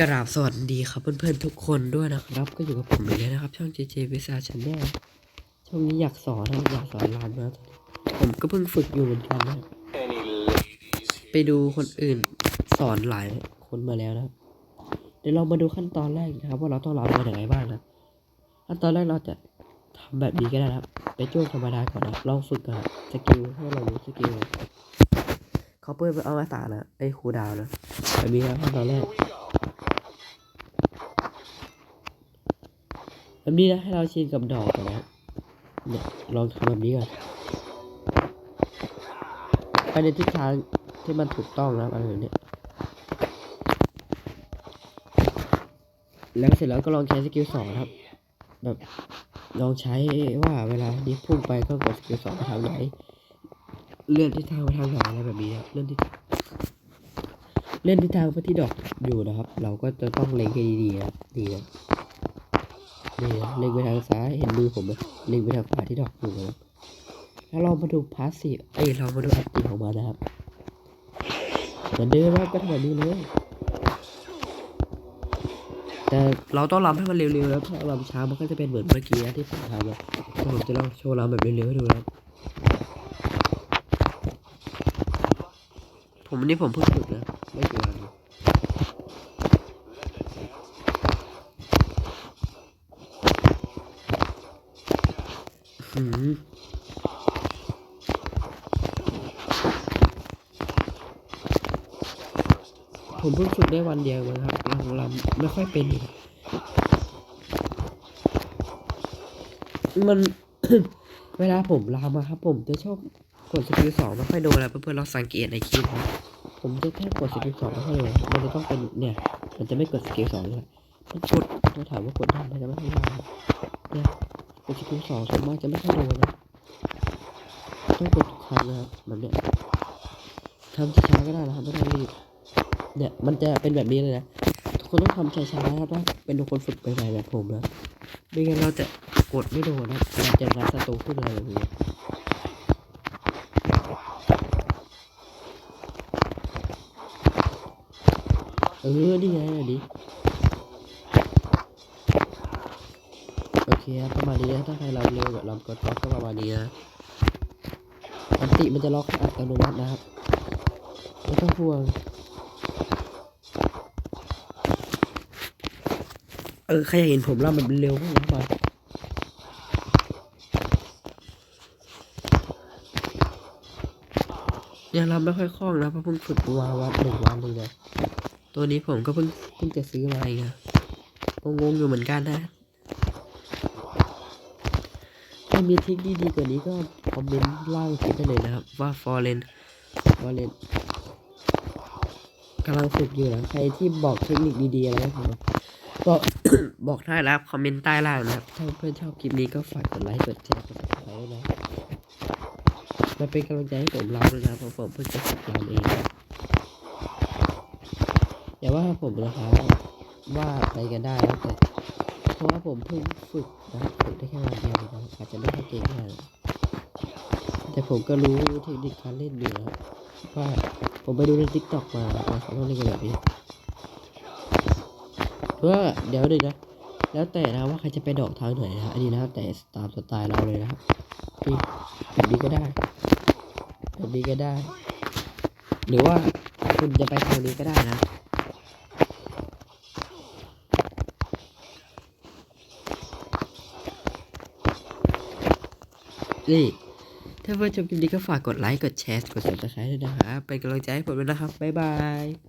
กราบสวัสดีครับเพื่อนๆทุกคนด้วยนะครับ ก็อยู่กับผมอีกแล้วนะครับ ช่อง JJ วิสาชันแนลช่วงนี้อยากสอนนะอยากสอนรามนะผมก็เพิ่งฝึกอยู่เหมือนกันนะไปดูคนอื่นสอนหลายคนมาแล้วนะเดี๋ยวเรามาดูขั้นตอนแรกนะครับ ว่าเราต้องรำกันยังไงบ้างนะขั้นตอนแรกเราจะทำแบบนี้ก็ได้นะครับไปจ้วงธรรมดาก่อนนะลองฝึกก่อนะสกิลให้เรารู้สกิลเขาเปิดเอามาตานะไอ้ครูดาวนะแบบนี้ครับขั้นตอนแรก แบบนี้นะให้เราชินกับดอกก่อนนะเนี่ยลองทำแบบนี้ก่อนไปในทิศทางที่มันถูกต้องนะอะไรแบบเนี้ยแล้วเสร็จแล้วก็ลองใช้สกิลสองครับ แบบลองใช้ว่าเวลานี้พุ่งไปก็กดสกิลสองไปทางไหน เลื่อนทิศทางไปทางไหนอะไรแบบนี้นะเลื่อนทิศเลื่อนทิศทางไปที่ดอกอยู่นะครับ เราก็จะต้องเล็งให้ดีๆนะดีนะ นี่เล็งไปทางซ้ายเห็นมือผมไหมเล็งไปทางขวาที่ดอกอยู่นะครับแล้วเรามาดูพาสซีฟเอ้ยเรามาดูแอคทีฟของมันนะครับเหมือนเดิมครับก็ทำแบบนี้เลย แต่เราต้องรำให้มันเร็วๆแล้วถ้าเรารำช้ามันก็จะเป็นเหมือนเมื่อกี้ที่ผมทำนะเดี๋ยวผมจะลองโชว์รำแบบเร็วๆให้ดูนะครับผมอันนี้ผมเพิ่งฝึกนะไม่กี่วัน ผมเพิ่งฝึกได้วันเดียวมั้งครับลำลำไม่ค่อยเป็นมัน เวลาผมลำอะครับ ผมจะชอบกดสกิลสองไม่ค่อยโดนอะไรเพื่อนๆเราสังเกตในคลิปนะผมจะแค่กดสกิลสองไม่ค่อยโดนมันจะต้องเป็นเนี่ย มันจะไม่กดสกิลสองเลยถ้ากดจะถามว่ากดได้ไหมจะไม่ได้เนี่ย กดสกิลสองส่วนมากจะไม่ค่อยโดนนะต้องกดทุกครั้งนะครับแบบเนี้ยทำช้าๆก็ได้นะครับไม่ต้องรีบเนี่ยมันจะเป็นแบบนี้เลยนะทุกคนต้องทำช้าๆนะครับถ้าเป็นทุกคนฝึกใหม่ๆแบบผมนะไม่งั้นเราจะกดไม่โดนนะเราจะรัดสตูขึ้นอะไรแบบนี้เออนี่ไงอันนี้ เคครับประมาณนี้นะถ้าใครเราเร็วแบบเรากดล็อกก็ประมาณนี้นะอันติมันจะล็อกอัตโนมัตินะครับไม่ต้องห่วงเออใครเห็นผมล่ำแบบเร็วมากมายังรำไม่ค่อยคล่องนะเพราะเพิ่งฝึกมาวันหนึ่งวันเลยตัวนี้ผมก็เพิ่งเพิ่งจะซื้อมาเองอะงงอยู่เหมือนกันนะ ถ้ามีทริคดีๆกว่านี้ก็คอมเมนต์ล่างคลิปได้เลยนะครับ ว่าฟอร์เรนฟอร์เรนกำลังฝึกอยู่นะใครที่บอกเทคนิคดีๆอะไรผมบอกบอกได้แล้วคอมเมนต์ใต้ล่างนะครับ ถ้าเพื่อนชอบคลิปนี้ก็ฝากกดไลค์กดแชร์กดติดตามนะมาเป็นกำลังใจให้ผมเรับเลยนะเพราะผมเพิ่งจะฝึกรำเองอย่าว่าผมนะครับว่าไปกันได้นะแต่ ราะว่าผมเพิ่งฝึกนะฝึกได้แค่วันเดียวนะอาจจะไม่ค่อยเก่งมากแต่ผมก็รู้เทคนิคการเล่นอยู่นะว่าผมไปดูในทิกตอกมาว่าเขาเล่นกันแบบนี้เพื่อเดี๋ยวหนึ่งนะแล้วแต่นะว่าใครจะไปดอกเทาไหนนะอันนี้นะแต่ตามสไตล์เราเลยนะครับนี่แบบนี้ก็ได้แบบนี้ก็ได้ หรือว่าคุณจะไปทางนี้ก็ได้นะ นี่ถ้าเพื่อนชมคลิปนี้ก็ฝากกดไลค์ กดแชร์ กดติดตามด้วยนะครับ เป็นกำลังใจให้ผมด้วยนะครับ บ๊ายบาย